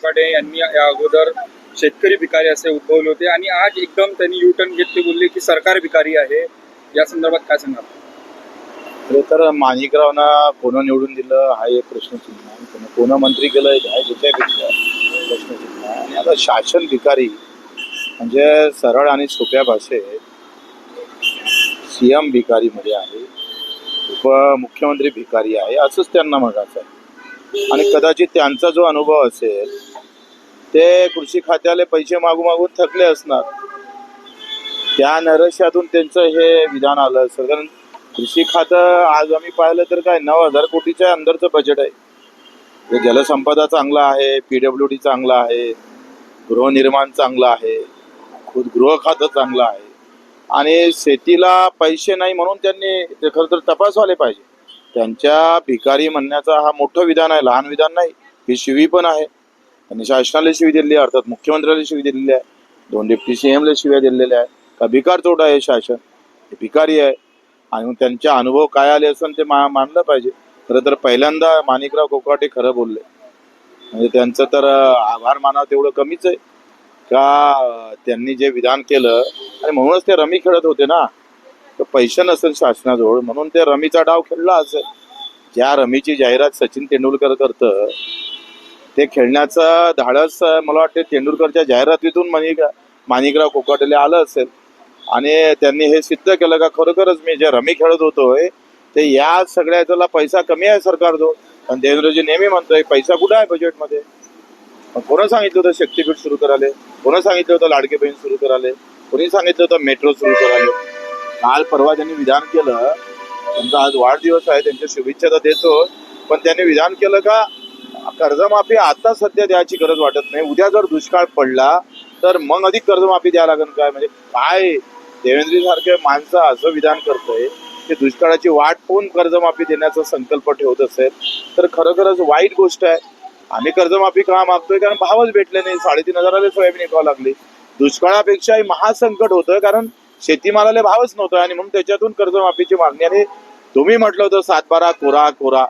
कोकाटे यांनी या अगोदर शेतकरी भिकारी असे उद्भवले होते आणि आज एकदम त्यांनी यू टर्न घेत ते बोलले की सरकार भिकारी आहे. या संदर्भात काय सांगा खरं तर माणिकरावना कोण निवडून दिलं हा एक प्रश्नचिन्ह आहे. कोण- मंत्री केलं हा दुसऱ्यापेक्षा प्रश्नचिन्ह आहे? आणि आता शासन भिकारी म्हणजे सरळ आणि सोप्या भाषेत सी एम भिकारीमध्ये आहे उपमुख्यमंत्री भिकारी आहे असंच त्यांना म्हणायचं आहे. आणि कदाचित त्यांचा जो अनुभव असेल ते कृषी खात्याला पैसे मागू मागून थकले असणार. त्या नरश्यातून त्यांचं हे विधान आलं असं कारण कृषी खातं आज आम्ही पाहिलं तर काय नऊ हजार कोटीच्या अंदरचं बजेट आहे. जलसंपदा चांगला आहे पी डब्ल्यू डी चांगला आहे गृहनिर्माण चांगलं आहे खुद गृह खातं चांगलं आहे. आणि शेतीला पैसे नाही म्हणून त्यांनी ते खरं तर तपासवाले पाहिजे. त्यांच्या भिकारी म्हणण्याचा हा मोठं विधान आहे लहान विधान नाही ही शिवी पण आहे. त्यांनी शासनाला शिवी दिलेली आहे अर्थात मुख्यमंत्र्याला शिवी दिलेली आहे. दोन डिप्टी सी एमला शिव्या दिलेल्या आहे का भिकार तोडा आहे शासन? हे भिकारी आहे. आणि मग त्यांचे अनुभव काय आले असून ते मा मानलं पाहिजे. खरं तर पहिल्यांदा माणिकराव कोकाटे खरं बोलले. म्हणजे त्यांचं तर आभार मानाव तेवढं कमीच आहे. का त्यांनी जे विधान केलं आणि म्हणूनच ते रमी खेळत होते ना. तर पैसे नसेल शासनाजवळ म्हणून ते रमीचा डाव खेळला असेल ज्या रमीची जाहिरात सचिन तेंडुलकर करतं ते खेळण्याचं धाडस मला वाटते तेंडुलकरच्या जाहिरातीतून माणिक माणिकराव कोकाटेले आलं असेल. आणि त्यांनी हे सिद्ध केलं का खरोखरच मी जे रमी खेळत होतोय ते या सगळ्या याच्याला पैसा कमी आहे सरकार जो आणि देवेंद्रजी नेहमी म्हणतोय पैसा कुठं आहे बजेटमध्ये मग कोणं सांगितलं होतं शक्तीपीठ सुरू कराले कोणं सांगितलं होतं लाडके बहीण सुरू कराले कोणी सांगितलं होतं मेट्रो सुरू कराले काल परवा त्यांनी विधान केलं. त्यांचा आज वाढदिवस आहे त्यांच्या शुभेच्छा तर देतो पण त्यांनी विधान केलं का कर्जमाफी आता सध्या द्यायची गरज वाटत नाही. उद्या जर दुष्काळ पडला तर मग अधिक कर्जमाफी द्यायला लागेल काय? म्हणजे काय? देवेंद्र सारखे माणसं असं विधान करतोय की दुष्काळाची वाट पाहून कर्जमाफी देण्याचा संकल्प ठेवत असेल तर खरोखरच वाईट गोष्ट आहे. आम्ही कर्जमाफी का मागतोय? कारण भावच भेटले नाही. साडेतीन हजाराला सोयाबीन विकावं लागली. दुष्काळापेक्षाही महासंकट होतं कारण शेतीमालाला भावच नव्हता आणि म्हणून त्याच्यातून कर्जमाफीची मागणी आणि तुम्ही म्हटलं होतं सातबारा कोरा कोरा.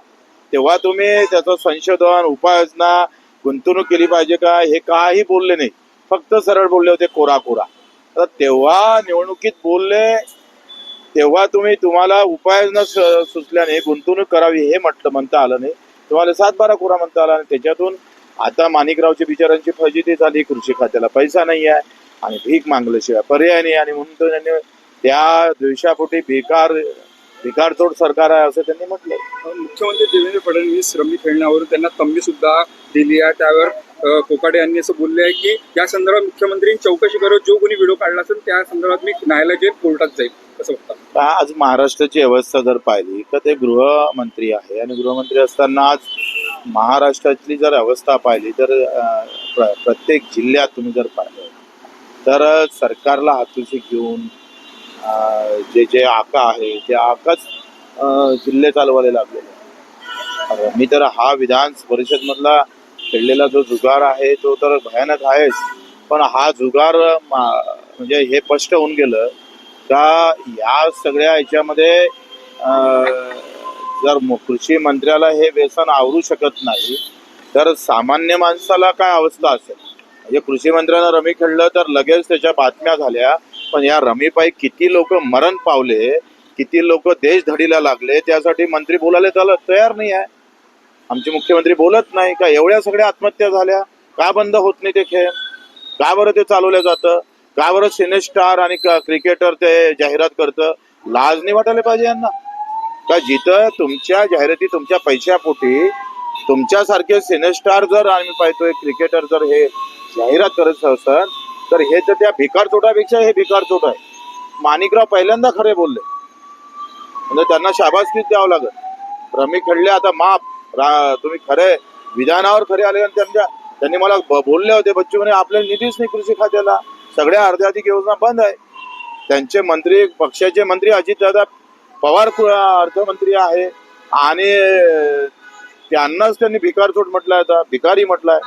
तेव्हा तुम्ही त्याचं संशोधन उपाययोजना गुंतवणूक केली पाहिजे का? हे काही बोलले नाही. फक्त सरळ बोलले होते कोरा कोरा. तेव्हा निवडणुकीत बोलले तेव्हा तुम्ही तुम्हाला उपाययोजना सुचल्याने गुंतवणूक करावी हे म्हटलं म्हणता आलं नाही. तुम्हाला सात बारा कोरा म्हणता आला आणि त्याच्यातून आता माणिकरावच्या बिचारांची फजिती झाली कृषी खात्याला पैसा नाही आहे आणि भीक मागल्याशिवाय पर्याय नाही. आणि म्हणून त्यांनी त्या द्वेषापोटी बेकार भिकारतोड सरकार आहे असं त्यांनी म्हटलं मुख्यमंत्री देवेंद्र फडणवीस रमी खेळण्यावर त्यांना तंबी सुद्धा दिली आहे. त्यावर अ, कोकाटे यांनी असं बोलले आहे की या संदर्भात मुख्यमंत्री चौकशी करत जो कोणी व्हिडिओ काढला असेल त्या संदर्भात मी न्यायालयात जाईल कोर्टात जाईल कसं वाटतं आज महाराष्ट्राची अवस्था जर पाहिली तर ते गृहमंत्री आहे. आणि गृहमंत्री असताना आज महाराष्ट्रातली जर अवस्था पाहिली तर प्रत्येक जिल्ह्यात तुम्ही जर पाहिलं तर सरकारला हातूशी घेऊन जे जे आका आहे ते आकाच जिल्हे चालवायला लागलेले मी तर हा विधान परिषदमधला खेळलेला जो जुगार आहे तो तर भयानक आहेच. पण हा जुगार मा- म्हणजे हे स्पष्ट होऊन गेलं का या सगळ्या याच्यामध्ये जर कृषी मंत्र्याला हे व्यसन आवरू शकत नाही तर सामान्य माणसाला काय अवस्था असेल? म्हणजे कृषी मंत्र्यानं रमी खेळलं तर लगेच त्याच्या बातम्या झाल्या पण या रमीबाई किती लोक मरण पावले किती लोक देश धडीला लागले त्यासाठी मंत्री बोलायला त्याला तयार नाही आहे. आमचे मुख्यमंत्री बोलत नाही का एवढ्या सगळ्या आत्महत्या झाल्या. का बंद होत नाही ते खेळ? का बरं ते चालवलं जातं? का बरं सिनेस्टार आणि क्रिकेटर ते जाहिरात करतं? लाज नाही वाटायला पाहिजे यांना. का जिथं तुमच्या जाहिराती तुमच्या पैशापोटी तुमच्यासारखे सिनेस्टार जर आम्ही पाहतोय क्रिकेटर जर हे जाहिरात करत असेल तर हे तर त्या भिकार चोटापेक्षा हे भिकार चोट आहे. माणिकराव पहिल्यांदा खरे बोलले. म्हणजे त्यांना शाबासकीच द्यावं लागत रमी खेळले आता माप रा तुम्ही खरे विधानावर खरे आले आणि त्यांच्या त्यांनी मला बोलले होते बच्चू म्हणे आपल्याला निधीच नाही कृषी खात्याला. सगळ्या अर्ध्याधिक योजना बंद आहे. त्यांचे मंत्री पक्षाचे मंत्री अजितदादा पवार अर्थमंत्री आहे. आणि त्यांनाच त्यांनी भिकारचोट म्हटलं आता भिकारी म्हटलाय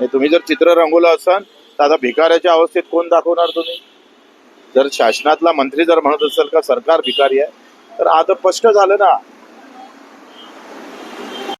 हे तुम्ही जर चित्र रंगवलं असाल तर आता भिकाऱ्याच्या अवस्थेत कोण दाखवणार तुम्ही? जर शासनातला मंत्री जर म्हणत असेल का सरकार भिकारी आहे तर आता स्पष्ट झालं ना